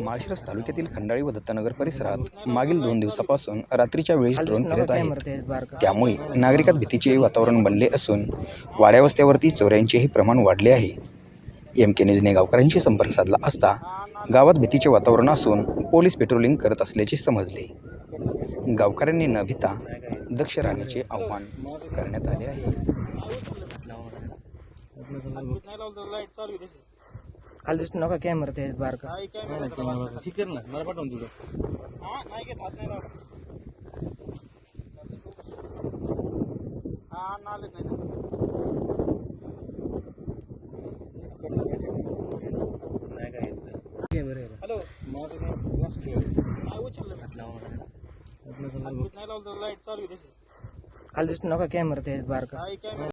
माळशिरस तालुक्यातील खंडाळी व दत्तनगर परिसरात मागील दोन दिवसापासून रात्रीच्या वेळी ड्रोन फिरत आहेत. त्यामुळे नागरिकात भीतीचे वातावरण बनले असून वाड्या वस्त्यावरती चोऱ्यांचेही प्रमाण वाढले आहे. एम के न्यूजने गावकऱ्यांशी संपर्क साधला असता गावात भीतीचे वातावरण असून पोलीस पेट्रोलिंग करत असल्याचे समजले. गावकऱ्यांनी न भीता दक्ष राहण्याचे आवाहन करण्यात आले आहे. आलिस नो का कैमरा थे इस बार का ठीक है ना मला पाठवून तुझं हा नाही घेत हात नाही हा नाले नाही कॅमेरा हॅलो. नाही उचललं लाईट चालू आलरेस्ट कैमरा थे इस बार का